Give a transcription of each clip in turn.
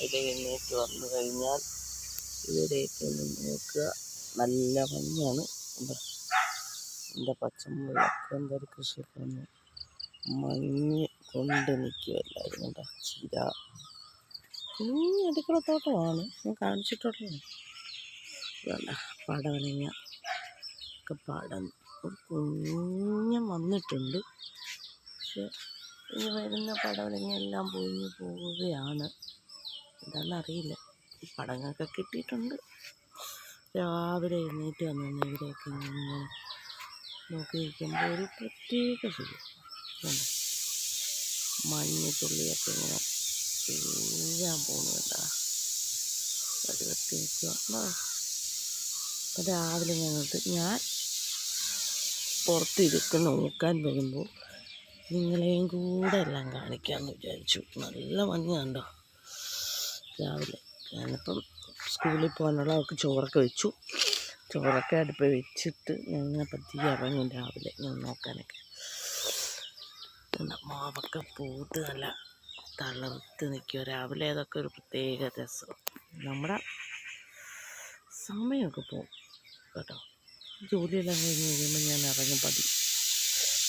രാവിലെ എഴുന്നേറ്റ് വന്നു കഴിഞ്ഞാൽ ഇവിടെയൊക്കെ ഒന്ന് നോക്കുക നല്ല ഭംഗിയാണ്. എന്റെ പച്ചമുളകൊക്കെ എന്തൊരു കൃഷിയൊക്കെ മഞ്ഞ് കൊണ്ട് നിൽക്കുമല്ലായിരുന്നു കേട്ടോ ചീര. കുഞ്ഞ് അടുക്കളത്തോട്ടമാണ്. ഞാൻ കാണിച്ചിട്ടുള്ളത്. വേണ്ട പടവലങ്ങ. ഒക്കെ പടം. ഒരു കുഞ്ഞ് വന്നിട്ടുണ്ട്. പക്ഷെ ഇനി വരുന്ന പടവലങ്ങ എല്ലാം പൊഴിഞ്ഞു പോവുകയാണ്. എന്താണെന്നറിയില്ല പടങ്ങൊക്കെ കിട്ടിയിട്ടുണ്ട്. രാവിലെ എഴുന്നേറ്റ് വന്നു ഇവിടെയൊക്കെ ഇങ്ങനെ നോക്കി നിൽക്കുമ്പോൾ ഒരു പ്രത്യേക സുഖം. കണ്ടോ? മഞ്ഞത്തുള്ളിയൊക്കെ ഇങ്ങനെ ചെയ്യാൻ പോകുന്നു കേട്ടോ അത് അപ്പോൾ രാവിലെ ഞങ്ങൾക്ക് ഞാൻ പുറത്തിരിക്ക് നോക്കാൻ വരുമ്പോൾ നിങ്ങളെയും കൂടെ എല്ലാം കാണിക്കാമെന്ന് വിചാരിച്ചു. നല്ല മഞ്ഞ കണ്ടോ? രാവിലെ. ഞാനിപ്പം സ്കൂളിൽ പോകാനുള്ള അവർക്ക് ചോറൊക്കെ വെച്ചു. ചോറൊക്കെ അടുപ്പ് വെച്ചിട്ട് ഞങ്ങൾ പതിയെ ഇറങ്ങും രാവിലെ ഞാൻ നോക്കാനൊക്കെ. മാവൊക്കെ പൂത്ത് നല്ല തളർത്ത് നിൽക്കുക രാവിലെ അതൊക്കെ ഒരു പ്രത്യേക രസം. നമ്മുടെ സമയമൊക്കെ പോകും കേട്ടോ. ജോലിയെല്ലാം കഴിഞ്ഞ് കഴിയുമ്പോൾ ഞാൻ ഇറങ്ങും പതി.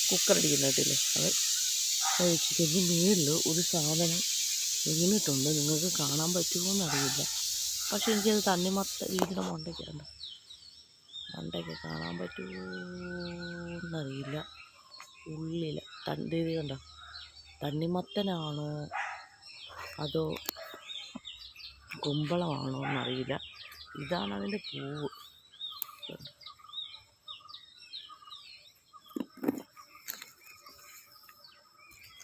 കുക്കറടിക്കുന്നിട്ടില്ലേ അത് കഴിച്ചിട്ട് മേളിൽ ഒരു സാധനം വീണിട്ടുണ്ട് നിങ്ങൾക്ക് കാണാൻ പറ്റുമോ എന്നറിയില്ല പക്ഷെ എനിക്കത് തണ്ണിമത്ത ഇതിന്റെ മണ്ടയ്ക്കുണ്ട് മണ്ടയ്ക്ക് കാണാൻ പറ്റുമോ എന്നറിയില്ല ഉള്ളിൽ തണ്ടി കണ്ടോ? തണ്ണിമത്തനാണോ? അതോ കുമ്പളമാണോ എന്നറിയില്ല. ഇതാണ് അതിന്റെ പൂവ് കണ്ടോ.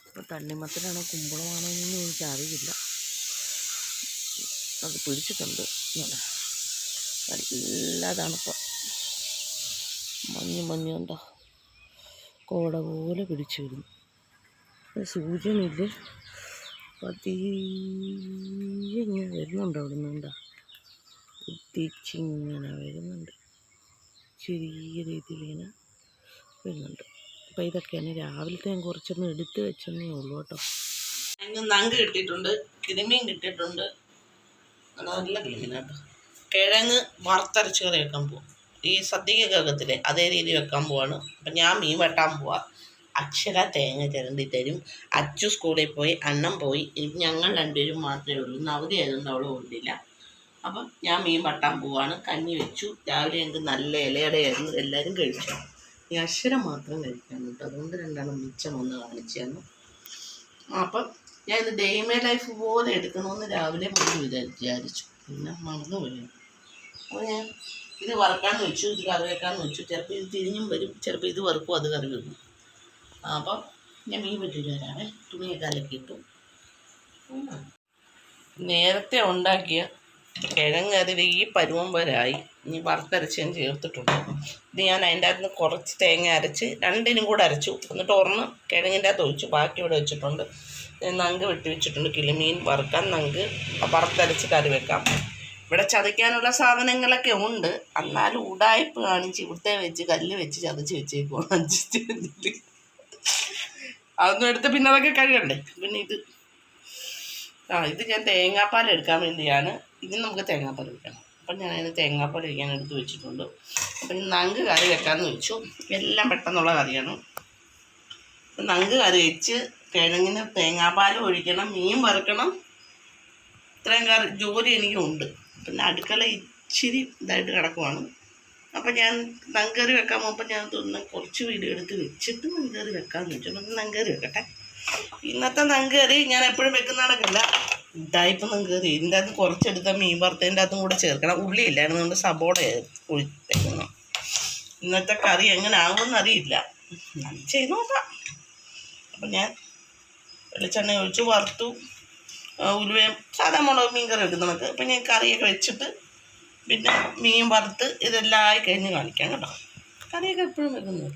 ഇപ്പോൾ തണ്ണിമത്തനാണോ കുമ്പളമാണോ എന്നൊന്നും എനിക്കറിയില്ല അത് പിടിച്ചിട്ടുണ്ട്. നല്ല തണുപ്പ് മഞ്ഞ് മഞ്ഞ് കണ്ടോ? കോട പോലെ പിടിച്ചു വരുന്നു സൂര്യനില്ലേ പതിയെ ഇങ്ങനെ വരുന്നുണ്ട് അവിടെ നിന്നുണ്ടോ കുത്തിച്ചിങ്ങനെ വരുന്നുണ്ട്. ചെറിയ രീതിയിൽ ഇങ്ങനെ വരുന്നുണ്ട്. അപ്പം ഇതൊക്കെയാണ് രാവിലത്തെ ഞാൻ കുറച്ചൊന്ന് എടുത്ത് വെച്ചെന്നേ ഉള്ളൂ കേട്ടോ. നങ്ക് കിട്ടിയിട്ടുണ്ട് കിളിമീൻ കിട്ടിയിട്ടുണ്ട്. നല്ല കിളിമീനാട്ടോ. കിഴങ്ങ് വറുത്തരച്ച് കറി വെക്കാൻ പോവാം. ഈ സദ്യക്കൊക്കെ വെക്കത്തില്ലേ അതേ രീതി വെക്കാൻ പോവാണ്. അപ്പം ഞാൻ മീൻ വെട്ടാൻ പോവാ. അക്ഷര തേങ്ങ ചിരണ്ടി തരും. അച്ചു സ്കൂളിൽ പോയി അണ്ണം പോയി. ഞങ്ങൾ രണ്ടുപേരും മാത്രമേ ഉള്ളൂ. ഇന്ന് അവധി ആയതുകൊണ്ട് അവൾ കൊണ്ടില്ല അപ്പം ഞാൻ മീൻ വട്ടാൻ പോവാണ്. കഞ്ഞി വെച്ചു. രാവിലെ ഞങ്ങൾക്ക് നല്ല ഇലയുടെ ആയിരുന്നു എല്ലാവരും കഴിച്ചു. ഈ അക്ഷരം മാത്രം കഴിക്കാൻ കേട്ടോ. അതുകൊണ്ട് രണ്ടെണ്ണം മിച്ചം ഒന്ന് കാണിച്ചു തന്നു. അപ്പം ഞാൻ ഇത് ഡെയ്മേ ലൈഫ് പോലെ എടുക്കണമെന്ന് രാവിലെ മുഴുവൻ വിചാരിച്ചു പിന്നെ മറന്നു പോയി. അപ്പോൾ ഞാൻ ഇത് വറക്കാമെന്ന് വെച്ചു ഇത് കറി വെക്കാമെന്ന് വെച്ചു. ചിലപ്പോൾ ഇത് തിരിഞ്ഞും വരും ചിലപ്പോൾ ഇത് വറുക്കും അത് കറി വെക്കും. അപ്പം ഞാൻ മീൻ വെട്ടിട്ട് വരാമേ തുണിയൊക്കെ അലക്കിയിട്ടു നേരത്തെ ഉണ്ടാക്കിയ കിഴങ്ങ് അതിൽ ഈ പരുവം വരായി ഇനി വറുത്തരച്ച് ഞാൻ ചേർത്തിട്ടുണ്ട്. ഇത് ഞാൻ അതിന്റെ അകത്ത് കുറച്ച് തേങ്ങ അരച്ച് രണ്ടിനും കൂടെ അരച്ചു. എന്നിട്ട് ഒരെണ്ണം കിഴങ്ങിന്റെ അകത്ത് ഒഴിച്ചു. ബാക്കി ഇവിടെ വെച്ചിട്ടുണ്ട്. നങ്ക് വെട്ടി വെച്ചിട്ടുണ്ട്. കിളിമീൻ വറുക്കാൻ നങ്ക് വറുത്തരച്ച് കറി വെക്കാം. ഇവിടെ ചതയ്ക്കാനുള്ള സാധനങ്ങളൊക്കെ ഉണ്ട്. എന്നാലും ഉടായ്പ് കാണിച്ച് ഇവിടുത്തെ വെച്ച് കല്ല് വെച്ച് ചതച്ച് വെച്ചേക്കുവാണ് അതൊന്നും എടുത്ത് പിന്നെ അതൊക്കെ കഴുകണ്ടേ? പിന്നെ ഇത്. ആ ഇത് ഞാൻ തേങ്ങാപ്പാൽ എടുക്കാൻ വേണ്ടിയാണ്. ഇതിന് നമുക്ക് തേങ്ങാപ്പാൽ വെക്കണം അപ്പം ഞാൻ അതിന് തേങ്ങാപ്പാൽ ഒഴിക്കാൻ എടുത്ത് വെച്ചിട്ടുണ്ട്. അപ്പം നങ്ക് കറി വെക്കാമെന്ന് വെച്ചു. എല്ലാം പെട്ടെന്നുള്ള കറിയാണ്. നങ്ക് കറി വെച്ച് കിഴങ്ങിന് തേങ്ങാപ്പാൽ ഒഴിക്കണം മീൻ വറുക്കണം. ഇത്രയും കറി ജോലി എനിക്കുണ്ട്. പിന്നെ അടുക്കള ഇച്ചിരി ഇതായിട്ട് കിടക്കുവാണ്. അപ്പം ഞാൻ നങ്കറി വെക്കാൻ പോകുമ്പോൾ ഞാൻ തോന്നുന്നു കുറച്ച് വീഡിയോ എടുത്ത് വെച്ചിട്ട് നങ്കറി വെക്കാമെന്ന് വെച്ചു. നങ്കറി വെക്കട്ടെ. ഇന്നത്തെ നങ്കറി ഞാൻ എപ്പോഴും വെക്കുന്ന നടക്കില്ല ഇതായിപ്പ് നിങ്ങൾക്ക് ഇതിന്റെ അകത്ത് കുറച്ചെടുത്ത മീൻ വറുത്തതിന്റെ അകത്തും കൂടെ ചേർക്കണം. ഉള്ളി ഇല്ലായിരുന്നു. കൊണ്ട് വെക്കണം ഇന്നത്തെ കറി എങ്ങനെ ആകുമെന്ന് അറിയില്ല ചെയ്ത് നോക്കാം. അപ്പം ഞാൻ വെളിച്ചെണ്ണ ഒഴിച്ച് വറുത്തു. ഉലുവയും സാധാ മുളക് മീൻ കറി വെക്കുന്ന നമുക്ക് അപ്പം ഞാൻ കറിയൊക്കെ വെച്ചിട്ട് പിന്നെ മീൻ വറുത്ത് ഇതെല്ലാം ആയി കഴിഞ്ഞ് കാണിക്കാം കേട്ടോ. കറിയൊക്കെ എപ്പോഴും വെക്കുന്നത്.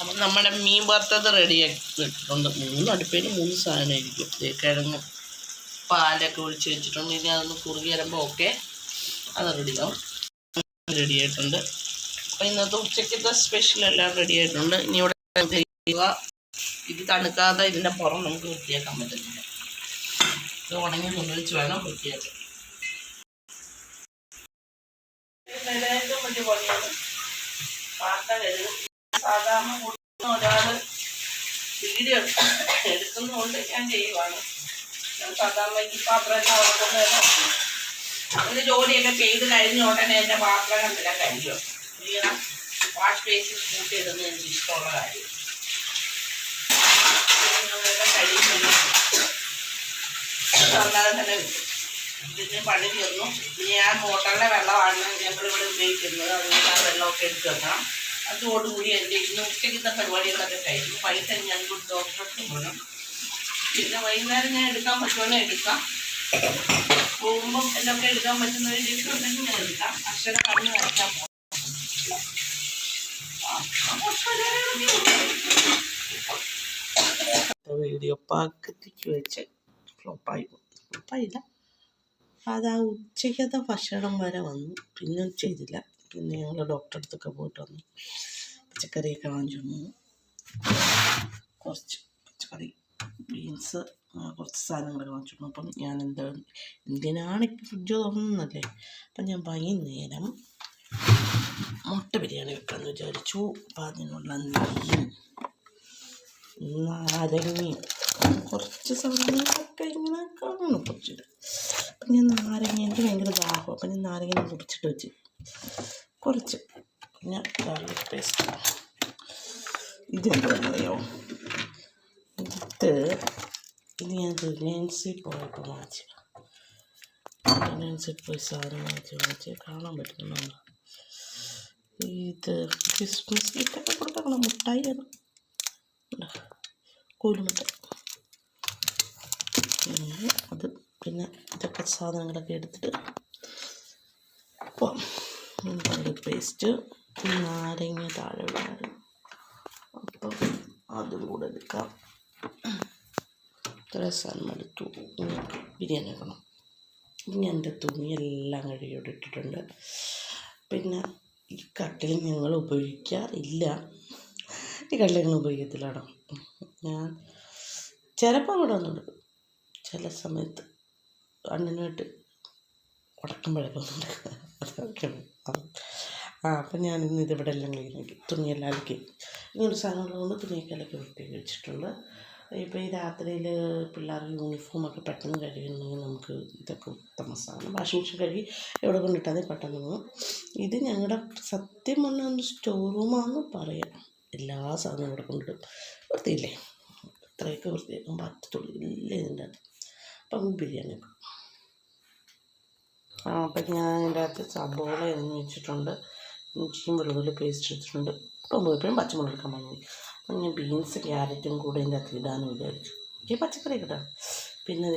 അപ്പം നമ്മുടെ മീൻ വറുത്തത് റെഡിയാക്കി വെച്ചിട്ടുണ്ട് മൂന്ന് അടുപ്പേൽ മൂന്ന് സാധനമായിരിക്കും. കിഴങ്ങ് പാലൊക്കെ ഒഴിച്ച് വെച്ചിട്ടുണ്ട്. ഇനി അതൊന്ന് കുറുകി വരുമ്പോൾ ഓക്കെ അത് റെഡിയാവും. റെഡിയായിട്ടുണ്ട്. അപ്പോൾ ഇന്നത്തെ ഉച്ചയ്ക്കത്തെ സ്പെഷ്യൽ എല്ലാം റെഡിയായിട്ടുണ്ട്. ഇനി ഇവിടെ ഇത് തണുക്കാതെ ഇതിന്റെ പുറം നമുക്ക് വൃത്തിയാക്കാൻ പറ്റുന്നില്ല ഇത് ഉണങ്ങി കൊണ്ടുവച്ച് വേണം വൃത്തിയാക്കാൻ. സാധാരണ കൂടുന്ന ഒരാൾ വീഡിയോ എടുക്കുന്നതുകൊണ്ട് ഞാൻ ചെയ്യുവാണ്. ഞാൻ സാധാരണ ഈ പാത്രം ഉറക്കുന്നതല്ല ഇത് ജോലിയൊക്കെ ചെയ്ത് കഴിഞ്ഞ ഉടനെ എന്റെ പാത്രങ്ങളെല്ലാം കഴിയും ഇങ്ങനെ വാഷ് ബേസിൽ കൂട്ടിയിടുന്നത് എനിക്ക് ഇഷ്ടമുള്ള കാര്യം. കിട്ടും. ഇതിന് പണി തീർന്നു. ഇനി ആ മോട്ടറിലെ വെള്ളമാണ് ഞങ്ങളിവിടെ ഉപയോഗിക്കുന്നത്. അതുകൊണ്ട് ആ വെള്ളമൊക്കെ എടുത്ത് വെക്കണം. അതോടുകൂടി എന്റെ ഇന്ന് ഉച്ചയ്ക്കത്തെ പരിപാടികളൊക്കെ കഴിഞ്ഞു. പൈസ ഞാൻ ഡോക്ടർക്ക് പോകണം. പിന്നെ വൈകുന്നേരം ഞാൻ എടുക്കാൻ പറ്റുവാണെങ്കിൽ എടുക്കാം. പോകുമ്പം എന്നൊക്കെ എടുക്കാൻ പറ്റുന്ന ഒരു ലിസ്റ്റ് ഉണ്ടെങ്കിൽ ഞാൻ എടുക്കാം. അക്ഷരം കണ്ണ് വരയ്ക്കാൻ വീഡിയോ പാക്കത്തേക്ക് വെച്ച് ഫ്ലോപ്പായി ഫ്ലോപ്പായില്ല അത് ആ ഉച്ചയ്ക്കത്തെ ഭക്ഷണം വരെ വന്നു. പിന്നെ ചെയ്തില്ല. പിന്നെ ഞങ്ങൾ ഡോക്ടറെ അടുത്തൊക്കെ പോയിട്ട് വന്നു. പച്ചക്കറിയൊക്കെ വാങ്ങിച്ചു വന്നു. കുറച്ച് പച്ചക്കറി ബീൻസ് കുറച്ച് സാധനങ്ങളൊക്കെ വാങ്ങിച്ചു വന്നു. അപ്പം ഞാൻ എന്താ എന്തിനാണ് ഇപ്പം ഫ്രിഡ്ജ് തുറന്നല്ലേ അപ്പം ഞാൻ വൈകുന്നേരം മുട്ട ബിരിയാണി വെക്കാമെന്ന് വിചാരിച്ചു. അപ്പം അതിനുള്ള നെയ്യും നാരങ്ങയും കുറച്ച് സാധനങ്ങളൊക്കെ ഇങ്ങനെ കാണുന്നു കുറച്ചിട്ട്. അപ്പം ഞാൻ നാരങ്ങ എനിക്ക് ഭയങ്കര ദാഹം അപ്പം ഞാൻ നാരങ്ങ കുടിച്ചിട്ട് വെച്ച് കുറച്ച്. പിന്നെ ഗാർലിക് പേസ്റ്റ് ഇതെന്താണെന്നറിയോ ഇത് ഇത് ഞാൻ റിലയൻസിൽ പോയപ്പോൾ വാങ്ങിച്ചു റിലയൻസിൽ പോയി സാധനം വാങ്ങിച്ച് വാങ്ങിച്ച് കാണാൻ പറ്റുന്നുണ്ടോ ഇത് ക്രിസ്മസ് ഗിഫ്റ്റൊക്കെ കൊടുക്കണം മുട്ടായിയാണ്. കോലുമുട്ട പിന്നെ അത് പിന്നെ ഇതൊക്കെ സാധനങ്ങളൊക്കെ എടുത്തിട്ട് ഗാർലിക് പേസ്റ്റ് നാരങ്ങ താഴെ വിടാറ് അപ്പം അതും കൂടെ എടുക്കാം. സാധനം എടുത്തു. ബിരിയാണി വെക്കണം. ഇനി എന്റെ തുണിയെല്ലാം കഴുകി ഇവിടെ ഇട്ടിട്ടുണ്ട്. പിന്നെ ഈ കട്ടിൽ ഞങ്ങൾ ഉപയോഗിക്കാറില്ല. ഈ കട്ടിൽ ഞങ്ങൾ ഉപയോഗിക്കത്തില്ല കേട്ടോ. ഞാൻ ചിലപ്പോൾ ഇവിടെ വന്നുണ്ട് ചില സമയത്ത് അണ്ണനുമായിട്ട് ഉടക്കുമ്പോഴൊക്കെ വന്നെടുക്കും അതൊക്കെയാണ്. ആ അപ്പം ഞാൻ ഇന്ന് ഇതിവിടെ എല്ലാം കഴിഞ്ഞു തുണിയെല്ലാം അലക്കി ഇങ്ങനൊരു സാധനമുള്ളതുകൊണ്ട് തുണിയൊക്കെ അലക്കി വൃത്തിയാക്കി വെച്ചിട്ടുണ്ട്. ഇപ്പോൾ ഈ രാത്രിയിൽ പിള്ളേർക്ക് യൂണിഫോമൊക്കെ പെട്ടെന്ന് കഴിയുന്നെങ്കിൽ നമുക്ക് ഇതൊക്കെ ഉത്തമ സാധനം. വാഷിംഗ് മെഷീൻ കഴുകി എവിടെ കൊണ്ടിട്ടാൽ മതി പെട്ടെന്ന് പോകും ഇത് ഞങ്ങളുടെ സത്യം പറഞ്ഞാൽ ഒന്ന് സ്റ്റോർ റൂമാണെന്ന് പറയാം. എല്ലാ സാധനവും ഇവിടെ കൊണ്ടിടും. വൃത്തിയില്ലേ? ഇത്രയൊക്കെ വൃത്തിയാക്കാൻ പറ്റത്തുള്ളൂ. ഇല്ലേ ഇതിന്റെ അകത്ത്? അപ്പം ബിരിയാണി ആ അപ്പം ഞാൻ അതിന്റെ അകത്ത് സബോള എന്ന് വെച്ചിട്ടുണ്ട്. ഇഞ്ചിയും വെളുതുള്ളി പേസ്റ്റ് എടുത്തിട്ടുണ്ട് ഇപ്പം പോയപ്പോഴും പച്ചമുളക് എടുക്കാൻ പറഞ്ഞു അപ്പം ഞാൻ ബീൻസ് ക്യാരറ്റും കൂടെ ഇതിന്റെ അകത്ത് ഇടാമെന്ന് വിചാരിച്ചു. ഈ പച്ചക്കറി കിട്ടാം പിന്നെ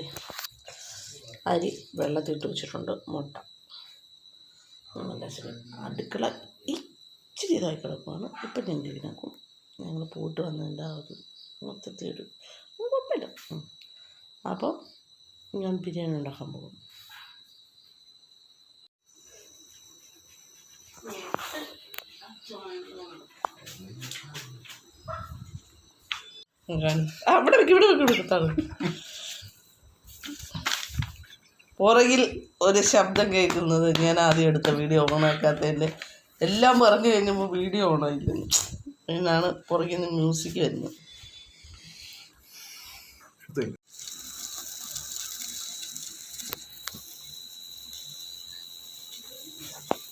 അരി വെള്ളത്തിട്ട് വെച്ചിട്ടുണ്ട്. മുട്ട. അടുക്കള ഇച്ചിരി ഇതായി കിടക്കുവാണ്. ഇപ്പം ഞാൻ ക്ലീനാക്കും ഞങ്ങൾ പോയിട്ട് വന്നതിന്റെ ആ ഒരു മൊത്തത്തിൽ ഒരു കുഴപ്പമില്ല. അപ്പോൾ ഞാൻ ബിരിയാണി ഉണ്ടാക്കാൻ പോകും ആ, ഇവിടെ വെക്ക്. പുറകിൽ ഒരു ശബ്ദം കേൾക്കുന്നത് ഞാൻ ആദ്യം എടുത്ത വീഡിയോ ഓണാക്കാത്തതിന്റെ എല്ലാം പറഞ്ഞു കഴിഞ്ഞപ്പോൾ വീഡിയോ ഓണായില്ല എന്നാണ് പുറകിൽ നിന്ന് മ്യൂസിക് വരുന്നത്.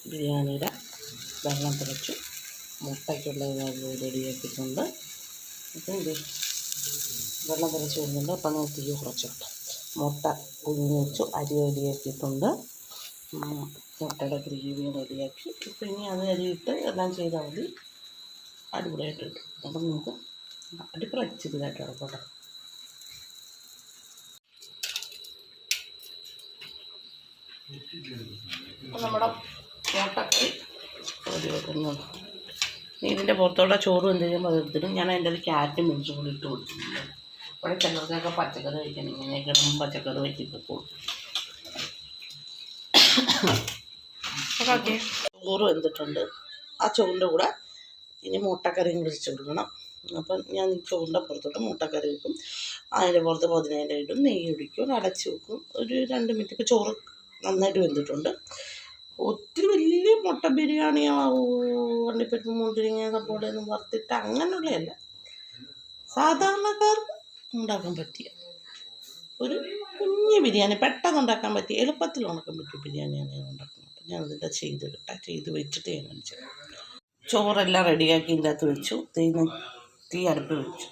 ബിരിയാണിയുടെ വെള്ളം തിളച്ചു. മുട്ടയ്ക്കുള്ള റെഡിയാക്കിയിട്ടുണ്ട്. അപ്പം ഇത് വെള്ളം തിളച്ച് വരുന്നുണ്ട്. അപ്പം നമ്മൾ തീ കുറച്ചിട്ട് മുട്ട പുഴുങ്ങി വെച്ചു അരി റെഡിയാക്കിയിട്ടുണ്ട്. മുട്ടയുടെ ഗ്രേവി റെഡിയാക്കി. ഇപ്പം ഇനി അത് അരിയിട്ട് എല്ലാം ചെയ്താൽ മതി. അടിപൊളിയായിട്ട് കിട്ടും. അപ്പം നമുക്ക് അടിപൊളി ഇച്ചിരിതായിട്ട് കിടക്കട്ടെ നമ്മുടെ റെഡി വെക്കുന്നത് ഇനി ഇതിന്റെ പുറത്തോടെ ചോറ് എന്ത് ചെയ്യുമ്പോൾ അതെടുത്തിടും ഞാൻ അതിന്റെ അത് ക്യാരറ്റും മേടിച്ചും കൂടി ഇട്ട് കൊടുത്തിട്ടുണ്ട്. ഇവിടെ ചിലർക്കൊക്കെ പച്ചക്കറി കഴിക്കണം ഇങ്ങനെയൊക്കെ ഇടുമ്പോൾ പച്ചക്കറി വെച്ചിട്ട് പോകും ഓക്കെ. ചോറ് വെന്തിട്ടുണ്ട്. ആ ചോറിന്റെ കൂടെ ഇനി മുട്ടക്കറിയും കുറിച്ച് കൊടുക്കണം. അപ്പം ഞാൻ ചോറിന്റെ പുറത്തോട്ട് മുട്ടക്കറി വെക്കും. അതിന്റെ പുറത്ത് പതിനേഴ് ഇടും. നെയ്യ് ഒഴിക്കും. അടച്ച് വെക്കും. ഒരു രണ്ട് മിനിറ്റ്. ഇപ്പോൾ ചോറ് നന്നായിട്ട് വെന്തിട്ടുണ്ട്. ഒത്തിരി വലിയ മുട്ട ബിരിയാണിയോ വണ്ടിപ്പരിപ്പ് മുന്തിരിങ്ങ സപ്പോട്ടയൊന്നും വറുത്തിട്ട് അങ്ങനെയുള്ളതല്ല. സാധാരണക്കാർക്ക് ഉണ്ടാക്കാൻ പറ്റിയ ഒരു കുഞ്ഞ് ബിരിയാണി പെട്ടെന്ന് ഉണ്ടാക്കാൻ പറ്റിയ എളുപ്പത്തിൽ ഉണ്ടാക്കാൻ പറ്റിയ ബിരിയാണിയാണ് ഞാൻ ഉണ്ടാക്കുന്നത്. അപ്പം ഞാൻ അതിന്റെ ചെയ്ത് കിട്ടാം ചെയ്ത് വെച്ചിട്ട് ഞാൻ കാണിച്ചു ചോറെല്ലാം റെഡിയാക്കി ഇതിന്റെ അകത്ത് വെച്ചു. തീ തീ അടുപ്പ് വെച്ചു.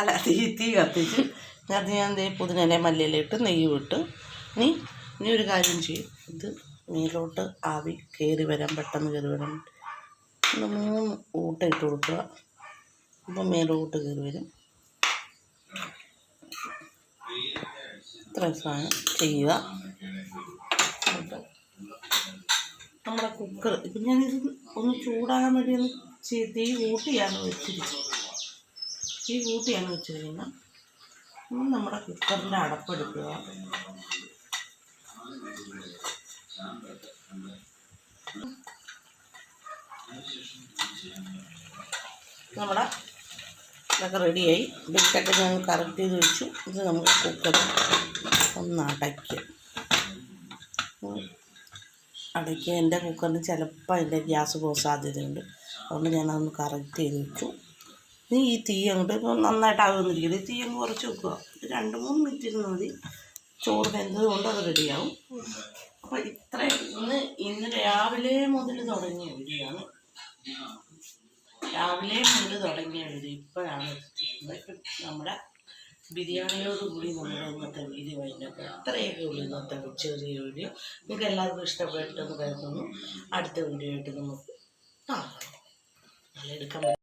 അല്ല തീ തീ കത്തിച്ച്. അത് ഞാൻ ദേ പുതിനയില മല്ലിയിലിട്ട് നെയ്യ് വിട്ട് ഇനി ഇനി ഒരു കാര്യം ചെയ്യും. ഇത് മേലോട്ട് ആവി കയറി വരാൻ പെട്ടെന്ന് കയറി വരാൻ ഒന്ന് മൂന്ന് ഊട്ട ഇട്ട് കൊടുക്കുക. അപ്പം മേലോട്ട് കയറി വരും. ഇത്ര സാധനം ചെയ്യുക. നമ്മുടെ കുക്കർ ഇപ്പം ഞാനിത് ഒന്ന് ചൂടാകാൻ വേണ്ടി ഒന്ന് തീ കൂട്ടിയാണ് വെച്ചിരിക്കുന്നത്. തീ കൂട്ടിയാണ് വെച്ചിരിക്കുന്നത്. നമ്മുടെ കുക്കറിന്റെ അടപ്പെടുക്കുക നമ്മുടെ ഇതൊക്കെ റെഡിയായി. ബിറ്റൊക്കെ ഞങ്ങൾ കറക്റ്റ് ചെയ്ത് വെച്ചു. ഇത് നമ്മൾ കുക്കറിൽ ഒന്ന് അടയ്ക്കുക. അടയ്ക്കുക. എന്റെ കുക്കറിന് ചിലപ്പോൾ അതിന്റെ ഗ്യാസ് പോകാൻ സാധ്യതയുണ്ട്. അതുകൊണ്ട് ഞാനതൊന്ന് കറക്റ്റ് ചെയ്ത് വെച്ചു. ഇനി ഈ തീ അങ്ങോട്ട് ഇപ്പോൾ നന്നായിട്ട് ആകുന്നിരിക്കുന്നത് ഈ തീ അങ്ങ് കുറച്ച് വെക്കുക. രണ്ട് മൂന്ന് മിനിറ്റ് ഇരുന്ന് മതി. ചോറ് വെന്തത് കൊണ്ട് അത് റെഡിയാവും. അപ്പോൾ ഇത്ര ഇന്ന് ഇന്ന് രാവിലെ മുതൽ തുടങ്ങിയ വീഡിയോയാണ്. രാവിലെ മുതൽ തുടങ്ങിയ വീഡിയോ ഇപ്പോഴാണ് നമ്മുടെ ബിരിയാണിയോടുകൂടി നമ്മുടെ ഇന്നത്തെ വീഡിയോ കഴിഞ്ഞപ്പോൾ ഇത്രയൊക്കെ ഉള്ളൂ. ഇന്നത്തെ ചെറിയ വീഡിയോ. നിങ്ങൾക്ക് എല്ലാവർക്കും ഇഷ്ടപ്പെട്ടെന്ന് കരുതുന്നു. അടുത്ത വീഡിയോ ആയിട്ട് നമുക്ക് കാണാം. നല്ല എടുക്കാൻ